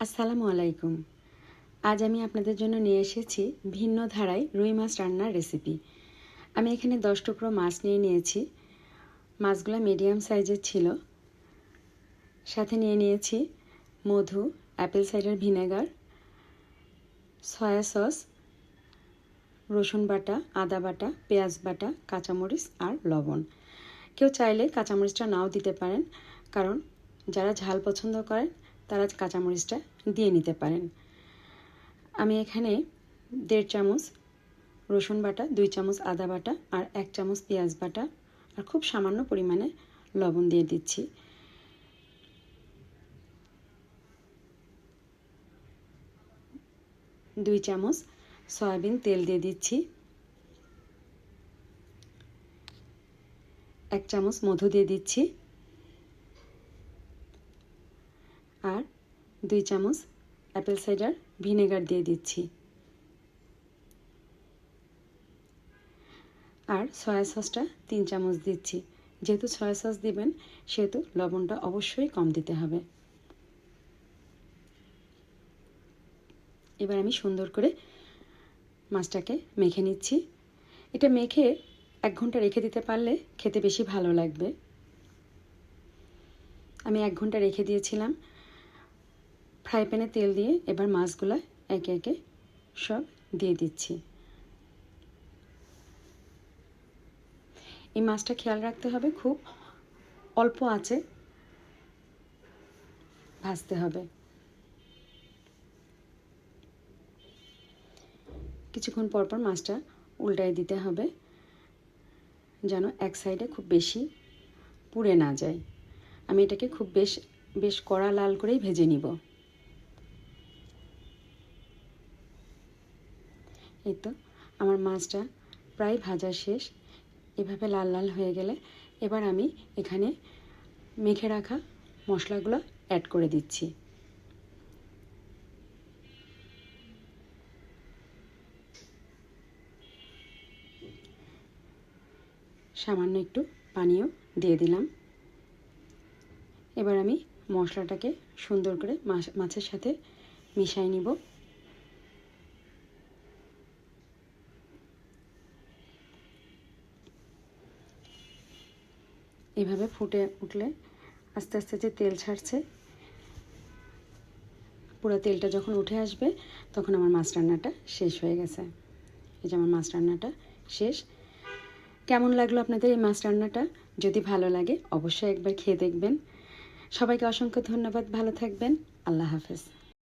আসসালামু আলাইকুম। আজ আমি আপনাদের জন্য নিয়ে এসেছি ভিন্ন ধারায় রুই মাছ রান্নার রেসিপি আমি এখানে দশ টুকরো মাছ নিয়ে নিয়েছি। মাছগুলো মিডিয়াম সাইজের ছিল। সাথে নিয়ে নিয়েছি মধু apple cider vinegar soya sauce রসুন বাটা, আদা বাটা, পেঁয়াজ বাটা, কাঁচামরিচ আর লবণ। কেউ চাইলে কাঁচামরিচটা নাও দিতে পারেন, কারণ যারা ঝাল পছন্দ করেন তারা কাঁচামরিচটা দিয়ে নিতে পারেন। আমি এখানে দেড় চামচ রসুন বাটা, দুই চামচ আদা বাটা আর এক চামচ পেঁয়াজ বাটা আর খুব সামান্য পরিমাণে লবণ দিয়ে দিচ্ছি। দুই চামচ সয়াবিন তেল দিয়ে দিচ্ছি। এক চামচ মধু দিয়ে দিচ্ছি। আর দুই চামচ অ্যাপেল সাইডার ভিনেগার দিয়ে দিচ্ছি। আর সয়া সসটা তিন চামচ দিচ্ছি। যেহেতু সয়া সস দিবেন, সেহেতু লবণটা অবশ্যই কম দিতে হবে। এবার আমি সুন্দর করে মাছটাকে মেখে নিচ্ছি। এটা মেখে এক ঘণ্টা রেখে দিতে পারলে খেতে বেশি ভালো লাগবে। আমি এক ঘণ্টা রেখে দিয়েছিলাম। ফ্রাই প্যানে তেল দিয়ে এবার মাছগুলো একে একে সব দিয়ে দিচ্ছি। এই মাছটা খেয়াল রাখতে হবে, খুব অল্প আছে, ভাজতে হবে। কিছুক্ষণ পর পর মাছটা উল্টাই দিতে হবে, যেন এক সাইডে খুব বেশি পুড়ে না যায়। আমি এটাকে খুব বেশ বেশ কড়া লাল করেই ভেজে নিব। এই তো আমার মাছটা প্রায় ভাজা শেষ। এভাবে লাল লাল হয়ে গেলে এবার আমি এখানে মেখে রাখা মশলাগুলো অ্যাড করে দিচ্ছি। সামান্য একটু পানিও দিয়ে দিলাম। এবার আমি মশলাটাকে সুন্দর করে মাছের সাথে মিশাই নিব। এভাবে ফুটে উঠলে আস্তে আস্তে যে তেল ছাড়ছে, পুরো তেলটা যখন উঠে আসবে, তখন আমার মাছ রান্নাটা শেষ হয়ে গেছে। এই যে আমার মাছ রান্নাটা শেষ। কেমন লাগল আপনাদের এই মাছ রান্নাটা? যদি ভালো লাগে, অবশ্যই একবার খেয়ে দেখবেন। সবাইকে অসংখ্য ধন্যবাদ, ভালো থাকবেন। আল্লাহ হাফেজ।